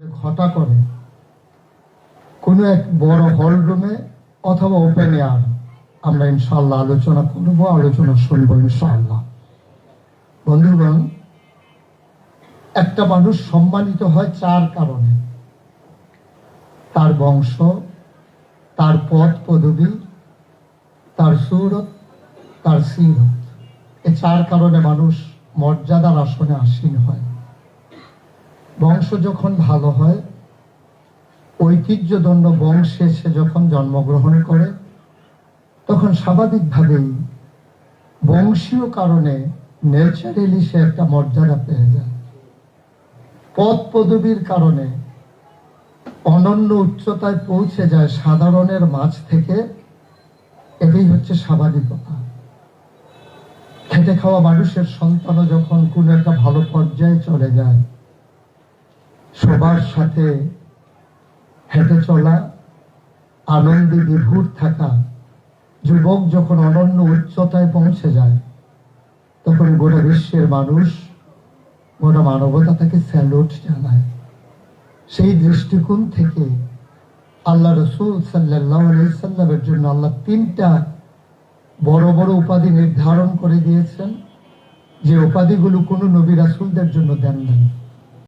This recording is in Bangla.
ঘটা করে, কোনো এক বড় হল রুমে অথবা ওপেন এয়ার আমরা ইনশাল্লাহ আলোচনা করব, আলোচনা শুনব ইনশাল্লাহ বন্ধুগণ, একটা মানুষ সম্মানিত হয় চার কারণে। তার বংশ, তার পদ পদবী, তার সুরত, তার সিরত। এ চার কারণে মানুষ মর্যাদার আসনে আসীন হয়। বংশ যখন ভালো হয়, ঐতিহ্যদণ্ড বংশে সে যখন জন্মগ্রহণ করে, তখন স্বাভাবিকভাবেই বংশীয় কারণে নেচারেলি সে একটা মর্যাদা পেয়ে যায়। পদ পদবীর কারণে অনন্য উচ্চতায় পৌঁছে যায় সাধারণের মাঝ থেকে, এটাই হচ্ছে স্বাভাবিকতা। খেটে খাওয়া মানুষের সন্তানও যখন কোনো একটা ভালো পর্যায়ে চলে যায় সবার সাথে হেঁটে চলা, আনন্দে বিভূর থাকা, যুবক যখন অনন্য উচ্চতায় পৌঁছে যায়, তখন গোটা বিশ্বের মানুষ গোটা মানবতা তাকে স্যালুট জানায়। সেই দৃষ্টিকোণ থেকে আল্লাহ রসুল সাল্লাহ সাল্লামের জন্য আল্লাহ তিনটা বড় বড় উপাধি নির্ধারণ করে দিয়েছেন, যে উপাধিগুলো কোনো নবী রাসুলদের জন্য দেন নাই।